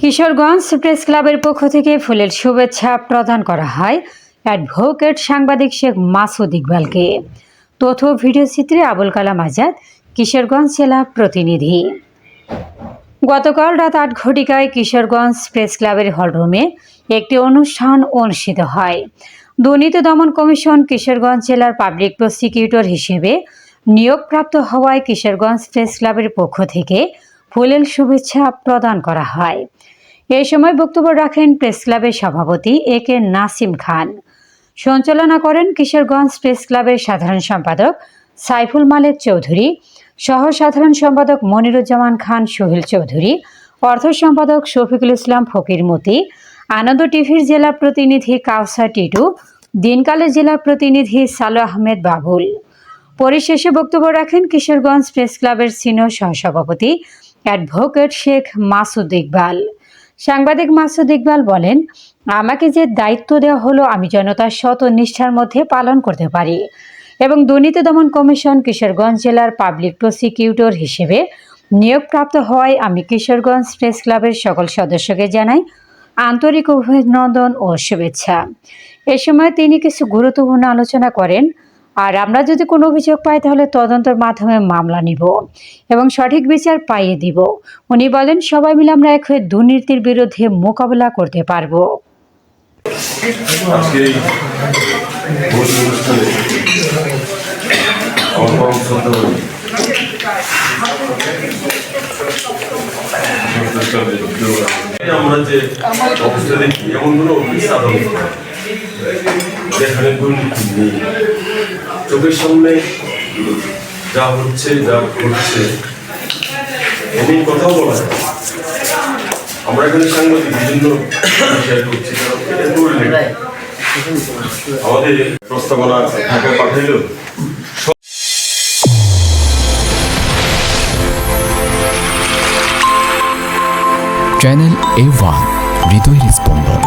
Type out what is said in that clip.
Kishoreganj press ক্লাবের পক্ষ থেকে ফুলের শুভেচ্ছা প্রদান করা হয় অ্যাডভোকেট সাংবাদিক শেখ মাসুদ ইকবালকে। তথ্য ভিডিও চিত্রে আবুল কালাম আজাদ, কিশোরগঞ্জ জেলা প্রতিনিধি। গতকাল রাত আট ঘটিকায় কিশোরগঞ্জ প্রেস ক্লাবের হলরুমে একটি অনুষ্ঠান অনুষ্ঠিত হয়। দুর্নীতি দমন কমিশন কিশোরগঞ্জ জেলার পাবলিক প্রসিকিউটর হিসেবে নিয়োগপ্রাপ্ত হওয়ায় কিশোরগঞ্জ প্রেস ক্লাবের পক্ষ থেকে ফুলেল শুভেচ্ছা প্রদান করা হয়। এ সময় বক্তব্য রাখেন প্রেস ক্লাবের সভাপতি এ কে নাসিম খান। সঞ্চালনা করেন কিশোরগঞ্জ প্রেস ক্লাবের সাধারণ সম্পাদক সাইফুল মালেক চৌধুরী সহ সাধারণ সম্পাদক মনিরুজ্জামান খান সোহেল চৌধুরী, অর্থ সম্পাদক শফিকুল ইসলাম ফকির মতি, আনন্দ টিভির জেলা প্রতিনিধি কাউসা টিটু, দিনকালের জেলা প্রতিনিধি সালো আহমেদ বাবুল। পরিশেষে বক্তব্য রাখেন কিশোরগঞ্জ প্রেস ক্লাবের সিনিয়র সহসভাপতি অ্যাডভোকেট শেখ মাসুদ ইকবাল। সাংবাদিক মাসুদ ইকবাল বলেন, আমাকে যে দায়িত্ব দেওয়া হলো, আমি জনতার শত নিষ্ঠার মধ্যে পালন করতে পারি এবং দুর্নীতি দমন কমিশন কিশোরগঞ্জ জেলার পাবলিক প্রসিকিউটর হিসেবে নিয়োগপ্রাপ্ত হওয়ায় আমি কিশোরগঞ্জ প্রেস ক্লাবের সকল সদস্যকে জানাই আন্তরিক অভিনন্দন ও শুভেচ্ছা। এ সময় তিনি কিছু গুরুত্বপূর্ণ আলোচনা করেন। আর আমরা যদি কোনো অভিযোগ পাই, তাহলে তদন্তের মাধ্যমে মামলা নিব এবং সঠিক বিচার পাইয়ে দিব। উনি বলেন, সবাই মিলে আমরা এক হয়ে দুর্নীতির বিরুদ্ধে মোকাবেলা করতে পারব। যেখানে দুর্নীতি নেই। চোখের সামনে যা হচ্ছে, যা ঘটছে, এমনি কথাও বলা যায়। আমরা এখানে সাংবাদিক বিভিন্ন শেয়ার করছি আমাদের প্রস্তাবনা ঢাকায় পাঠাইলো। চ্যানেল এ ওয়ান হৃদয়ের স্পন্দন